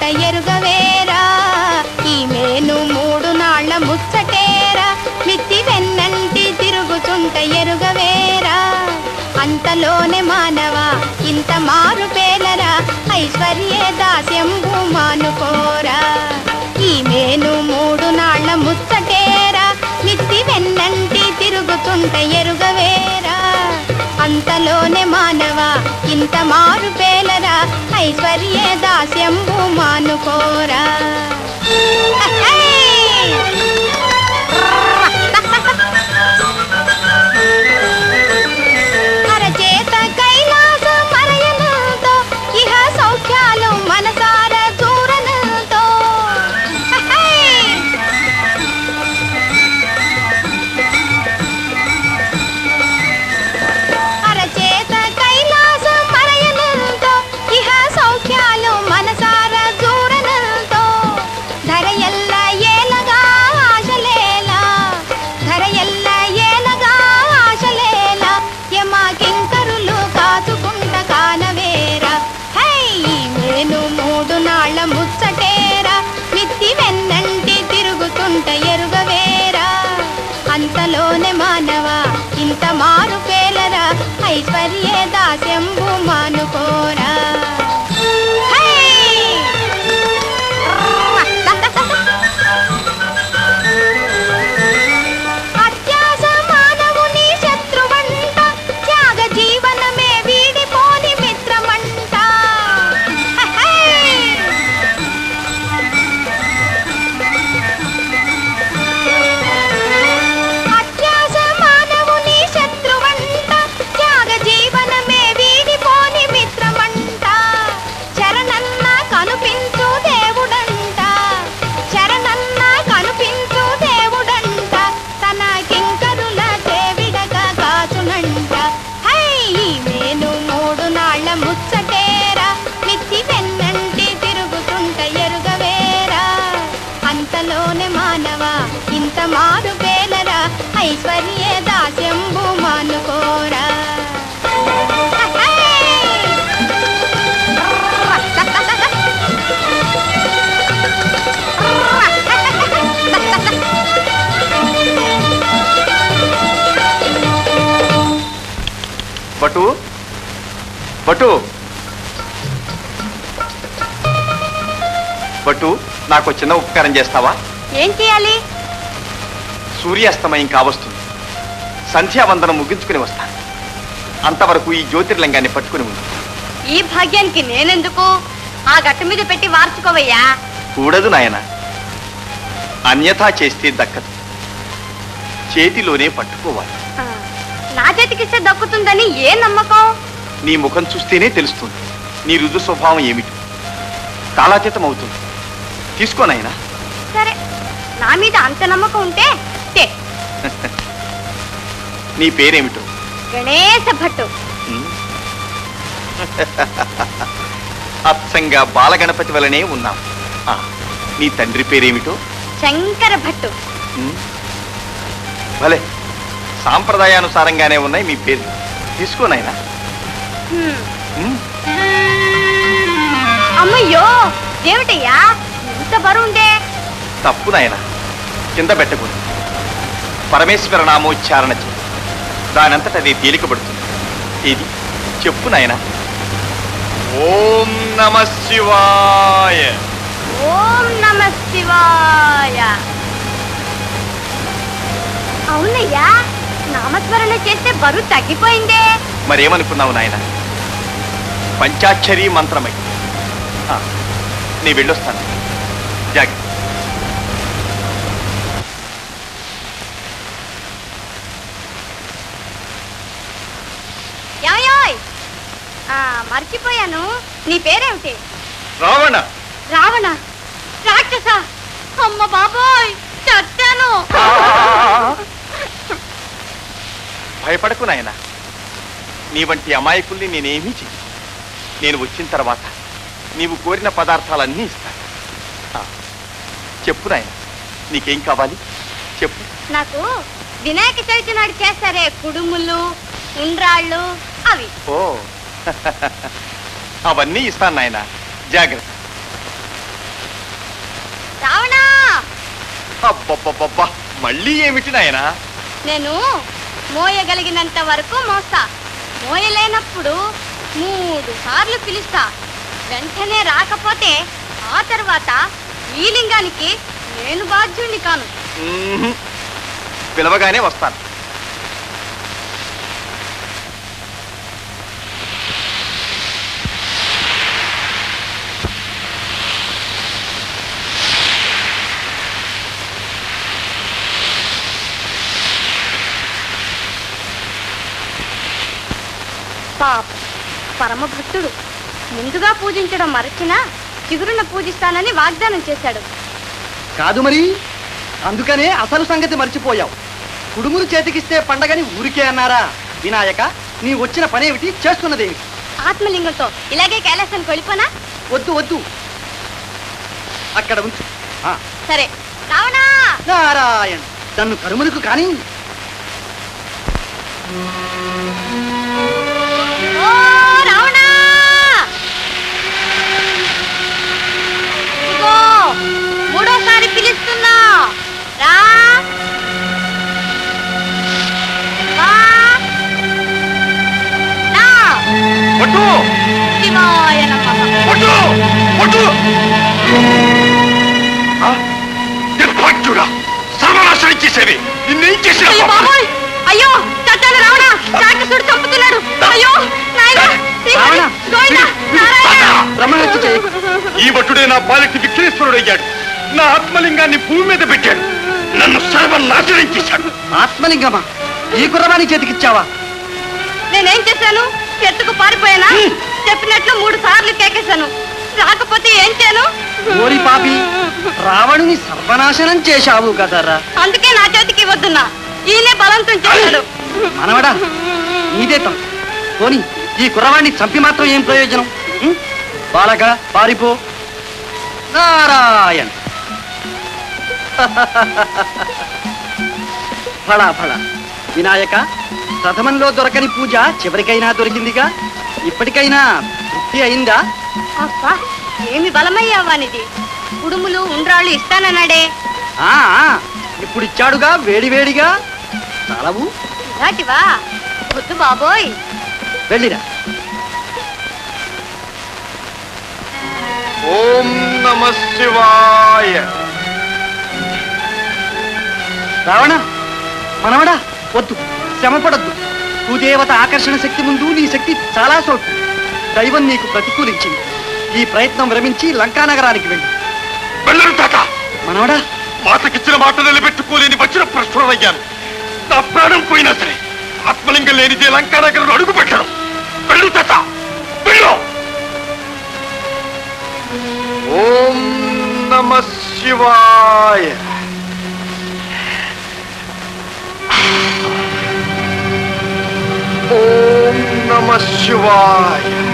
తిరుగుతుంట ఎరుగవేరా ఈ మేను మూడు నాళ్ళ ముచ్చటేరా. మిత్తి వెన్నంటి తిరుగుతుంట ఎరుగవేరా అంతలోనే మానవ ఇంత మారు పేలరా. ఐశ్వర్య దాస్యంబు మానుకోరా. ఈ మేను మూడు నాళ్ళ ముచ్చటేరా. మిత్తి వెన్నంటి తిరుగుతుంట ఎరుగవేరా అంతలోనే మానవ ఇంత మారు పేర ఐశ్వర్యే దాస్యంబు మానుకోరా. ఇంత మారు పేలరా? ఐశ్వర్య ముచ్చటేరా మిచ్చి వెన్నంటి తిరుగుతుంట ఎరుగవేరా. అంతలోనే మానవ ఇంత మారు పేలరా ఐశ్వర్యే దాస్యంబు మానుకోరా. బటు బటు బటు నాకు చిన్న ఉపకారం చేస్తావా? ఏం చేయాలి? సూర్యాస్తమయం కావస్తుంది. సంధ్యావందనం ముగించుకుని వస్తాను అంతవరకు ఈ జ్యోతిర్లింగాన్ని పట్టుకుని ఉంది ఈ భాగ్యానికి నేనెందుకు? ఆ గట్టు మీద పెట్టి వార్చుకోవయ్యా. కూడదు నాయన. అన్యథా చేస్తే దక్కదు. చేతిలోనే పట్టుకోవాలి. నా చేతికిస్తే దక్కుతుందని ఏ నమ్మకం? నీ ముఖం చూస్తేనే తెలుస్తుంది. నీ రుజు స్వభావం ఏమిటి? కాలాతీతం అవుతుంది తీసుకో నాయనా. సరే నా మీద అంత నమ్మకం ఉంటే తే. నీ పేరేమిటో? గణేశ భట్టు. అచ్చంగా బాలగణపతి వలనే ఉన్నాం. ఆ, నీ తండ్రి పేరేమిటో? శంకర భట్టు. ఉమ్. భలే. సాంప్రదాయానుసారంగానే ఉన్నాయి మీ పేర్లు. తీసుకో అమ్మయ్యో! ఏమిటయ్యా? ఇంత బరువుందే? తప్పు నాయనా. కింద పెట్టకూడదు. పరమేశ్వర నామోచ్చారణ చే దానంతట అది తేలికబడుతుంది ఇది చెప్పు నాయనా. ఓం నమ శివాయ. ఓం నమ శివాయ. అవునయ్యా నామస్మరణ చేస్తే బరువు తగ్గిపోయిందే. మరేమనుకున్నావు నాయన? పంచాక్షరీ మంత్రమై. నీ వెళ్ళొస్తాను. జాగ్రత్త. మర్చిపోయాను. నీ పేరేమిటి? రావణ. రావణ. రాక్షస. అమ్మ బాబోయ్ చచ్చాను. భయపడకు నాయన. నీ వంటి అమాయకుల్ని నేనేమీ చెయ్యి నేను వచ్చిన తర్వాత నీవు కోరిన పదార్థాలన్నీ ఇస్తాను చెప్పు నాయన నీకేం కావాలి? చెప్పు. నాకు వినాయక చవితి నాడు చేస్తారే కుడుములు ఉండ్రాళ్ళు అవి. ఓ. అవన్నీ ఇస్తాను నాయన. జాగ్రత్త. రావణా! అబ్బబ్బబ్బబ్బా మళ్ళీ ఏమిటి నాయనా? నేను మోయగలిగినంత వరకు మోస్తా. మోయలేనప్పుడు మూడు సార్లు పిలుస్తా. వెంటనే రాకపోతే ఆ తర్వాత ఈ లింగానికి నేను బాధ్యుణ్ణి కాను. పిలవగానే వస్తాను. పాప. పరమభక్తుడు ముందుగా పూజించడం మరచినా చిగురున పూజిస్తానని వాగ్దానం చేశాడు. కాదు మరి. అందుకనే అసలు సంగతి మర్చిపోయావు. కుడుములు చేతికిస్తే పండగని ఊరికే అన్నారా? వినాయక నీ వచ్చిన పనేమిటి? చేస్తున్నదేమిటి? ఆత్మలింగంతో ఇలాగే కైలాసానికి వెళ్ళిపోనా వద్దు వద్దు. అక్కడ ఉంచు. ఆ, సరే. రావణా! నారాయణ నన్ను కరుములకు కానీ. చేసేవి నిన్నేం చేసిన అయ్యో బాబోయ్! అయ్యో రావణ! రాక్షసుడు చంపుతున్నాడు. అయ్యో నాయన రావణ, గోవింద నారాయణ! బ్రహ్మహత్య చేయకు ఈ భటుడే నా పాలిటి విఘ్నేశ్వరుడు అయ్యాడు నా ఆత్మలింగాన్ని భూమి మీద పెట్టాడు. నన్ను సర్వనాశనం చేశాడు. ఆత్మలింగమా? ఈ కుర్రవాణి చేతికిచ్చావా? నేనేం చేశాను? చెట్టుకు పారిపోయానా? చెప్పినట్లు మూడు సార్లు కేకేశాను. ఏం చేయను ఓరి పాపి రావణుని సర్వనాశనం చేశావు కదరా. అందుకే నా చేతికి వద్దున్నా ఈయనే బలంతం చేశాడు. మనవడా నీదే తప్పు. పోని ఈ కుర్రవాణ్ణి చంపి మాత్రం ఏం ప్రయోజనం? ఉం? బాలక పారిపో. నారాయణ. ఫళా ఫళ. వినాయక ప్రథమంలో దొరకని పూజ చివరికైనా దొరికిందిగా? ఇప్పటికైనా తృప్తి అయిందా? అబ్బా ఏమి బలమయ్యావానిది కుడుములు ఉండ్రాళ్ళు ఇస్తానన్నాడే. ఆ ఆ, ఇప్పుడు ఇచ్చాడుగా వేడి వేడిగా చాలవు. ఇలాంటివా? వద్దు బాబోయ్. వెళ్ళిరా. ఓం నమ శివాయ. రావణ మనవడా వద్దు. శ్రమపడద్దు. భూదేవత ఆకర్షణ శక్తి ముందు నీ శక్తి చాలా స్వల్పం దైవం నీకు ప్రతికూలించింది. ఈ ప్రయత్నం విరమించి లంకా నగరానికి వెళ్ళి. వెళ్ళరు తాత. మనవడా? మాతకిచ్చిన మాట నిలబెట్టుకోలేని వచ్చిన ప్రశ్నలయ్యాను. నా ప్రాణం పోయినా సరే ఆత్మలింగం లేనిదే లంకా నగరం అడుగు పెట్టడం వెళ్ళు తాత. వెళ్ళు. ఓం నమ శివాయ. ఓం నమ శివాయ.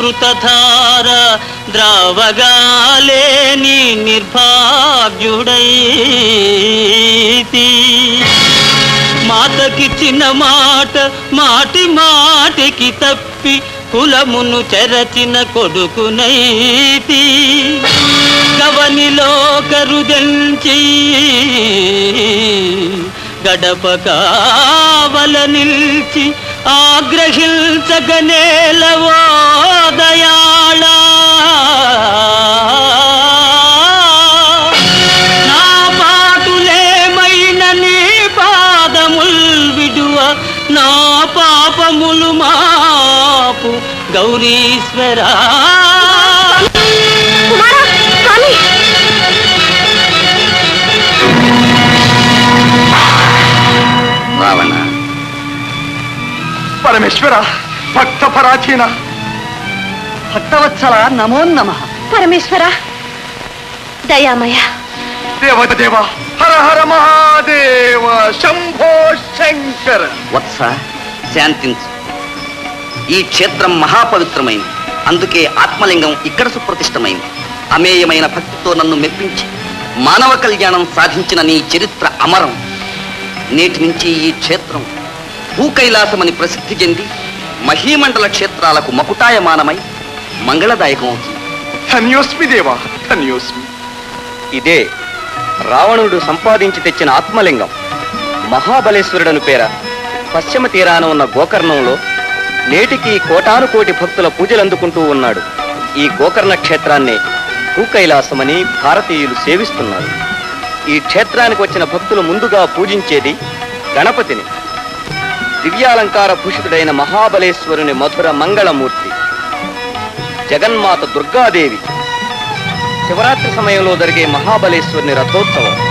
కృపామృతధార ద్రావగాలేని నిర్భాగ్యుడైతి. మాతకిచ్చిన మాట మాటి మాటికి తప్పి కులమును చెరచిన కొడుకునైతి గవనిలో కరుదెంచి గడప కావల నిల్చి ఆగ్రహించగనేలవో దయాళ నా పాటులేమైన నీ పాదముల్ విడువ నా పాపములు మాపు గౌరీశ్వరా. పరమేశ్వర భక్త పరాధీన భక్తవత్సల నమో నమ. పరమేశ్వర దయామయ. దేవదేవ హర హర మహాదేవ శంభో శంకర. వత్స శాంతించు. ఈ క్షేత్రం మహాపవిత్రమైంది. అందుకే ఆత్మలింగం ఇక్కడ సుప్రతిష్టమైంది. అమేయమైన భక్తితో నన్ను మెప్పించి మానవ కళ్యాణం సాధించిన నీ చరిత్ర అమరం. నేటి నుంచి ఈ క్షేత్రం భూకైలాసమని ప్రసిద్ధి చెంది మహీమండల క్షేత్రాలకు మకుటాయమానమై మంగళదాయకం అవుతుంది ధన్యోస్మి దేవా ధన్యోస్మి. ఇదే రావణుడు సంపాదించి తెచ్చిన ఆత్మలింగం. మహాబలేశ్వరుడను పేర పశ్చిమ తీరాన ఉన్న గోకర్ణంలో నేటికి కోటాను కోటి భక్తుల పూజలు అందుకుంటూ ఉన్నాడు. ఈ గోకర్ణ క్షేత్రాన్ని భూకైలాసమని భారతీయులు సేవిస్తున్నారు. ఈ క్షేత్రానికి వచ్చిన భక్తులు ముందుగా పూజించేది గణపతిని. దివ్యాలంకార భూషితుడైన మహాబలేశ్వరుని మధుర మంగళమూర్తి. జగన్మాత దుర్గాదేవి. శివరాత్రి సమయంలో జరిగే మహాబలేశ్వరుని రథోత్సవం.